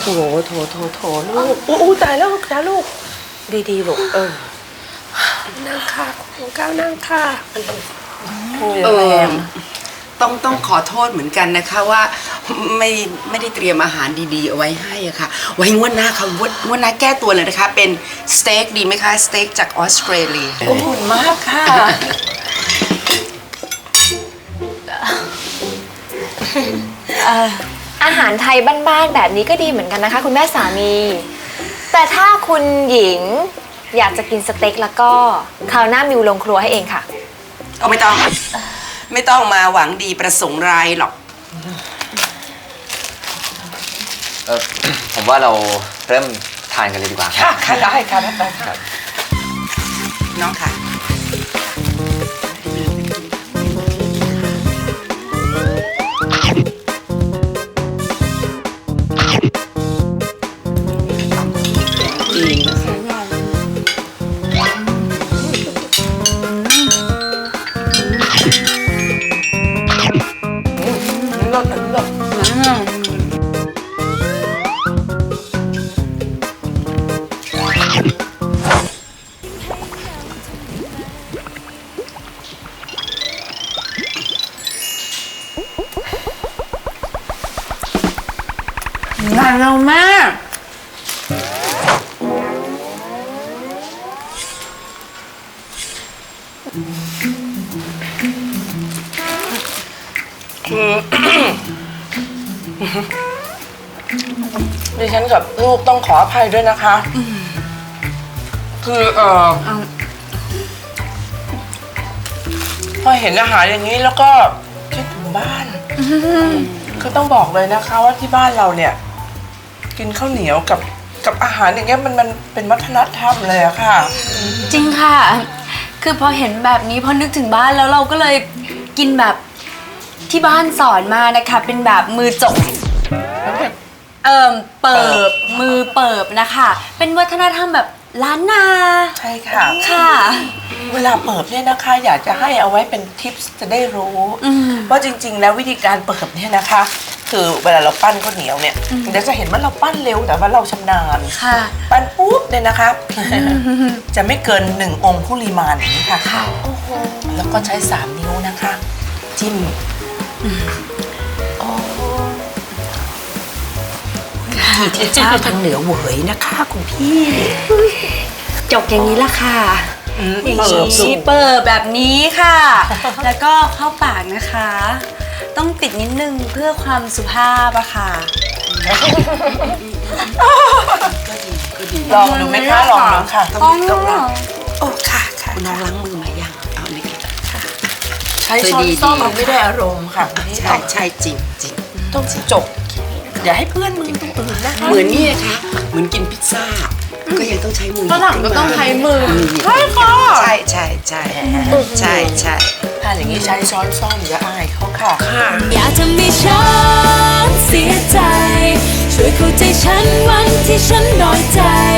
โถโถโถโถลูกอู้อู้ตายแล้วจ้าลูก ดีๆลูกเออนั่งค่ะคุณก้าวนั่งค่ะเออต้องต้องขอโทษเหมือนกันนะคะว่าไม่ไม่ได้เตรียมอาหารดีๆเอาไว้ให้อะค่ะ ไว้งวดหน้าค่ะงวดงวดหน้าแก้ตัวเลยนะคะ เป็นสเต็กดีไหมคะสเต็กจากออสเตรเลียขอบคุณมากค่ะอา หารไทยบ้านๆแบบนี้ก็ดีเหมือนกันนะคะ คุณแม่สามี แต่ถ้าคุณหญิงอยากจะกินสเต็กแล้วก็คราวหน้ามิวลงครัวให้เองค่ะเอาไม่ต้อง ไม่ต้องมาหวังดีประสงค์ร้ายหรอก เออ ผมว่าเราเริ่มทานกันเลยดีกว่าครับ ค่ะ ค่ะได้ค่ะได้ค่ะน้องค่ะ เลิศเลิศงานเรามาก ดิฉันกับลูกต้องขออภัยด้วยนะคะ คือเออพอเห็นอาหารอย่างนี้แล้วก็คิดถึงบ้านก็ต้องบอกเลยนะคะ ว่าที่บ้านเราเนี่ย กินข้าวเหนียวกับกับอาหารอย่างเงี้ยมันมันเป็นวัฒนธรรมเลยอะค่ะ จริงค่ะ คือพอเห็นแบบนี้พอนึกถึงบ้านแล้วเราก็เลยกินแบบที่บ้านสอนมานะคะ เป็นแบบมือจก เอ่มเปิบมือเปิบนะคะ เป็นวัฒนธรรมแบบล้านนาใช่ค่ะ ค่ะ เวลาเปิบเนี่ยนะคะ อยากจะให้เอาไว้เป็นทิปส์จะได้รู้ อืม ว่าจริงๆ แล้ววิธีการเปิบเนี่ยนะคะ คือเวลาเราปั้นข้าวเหนียวเนี่ยเดี๋ยวจะเห็นว่าเราปั้นเร็วแต่ว่าเราชำนาญ ค่ะ ปั้นปุ๊บเนี่ยนะคะ จะไม่เกินหนึ่งองคุลีมานอย่างนี้ค่ะ ค่ะ แล้วก็ใช้สามนิ้วนะคะ จิ้ม ที่เจ้าทางเหนือเหวยนะคะคุณพี่จกอย่างนี้ละค่ะ อย่างเปิบลูนี้กเปิดแบบนี้ค่ะ แล้วก็เข้าปากนะคะ ต้องติดนิดนึงเพื่อความสุภาพอะค่ะลองดูไหมคะลองดูค่ะอ๋อโอ้ค่ะค่ะคุณน้องล้างมือมายังเอาเลยค่ะใช้ช้อนส้อมมันไม่ได้อารมณ์ค่ะคุณพี่ใช่ใช่จริงจริงต้องจบ อย่าให้เพื่อนมือตรงอื่นนะคะเหมือนนี่นะคะเหมือนกินพิซซ่า ก็ยังต้องใช้มือฝรั่งก็ต้องใช้มือใช่ค่ะใช่ใช่ใช่ใช่ใช่ถ้าอย่างนี้ใช้ช้อนส้อมอย่าอายเขาค่ะค่ะอย่าทำให้ฉันเสียใจ ช่วยเข้าใจฉันวันที่ฉันน้อยใจวันที่ไม่มีเห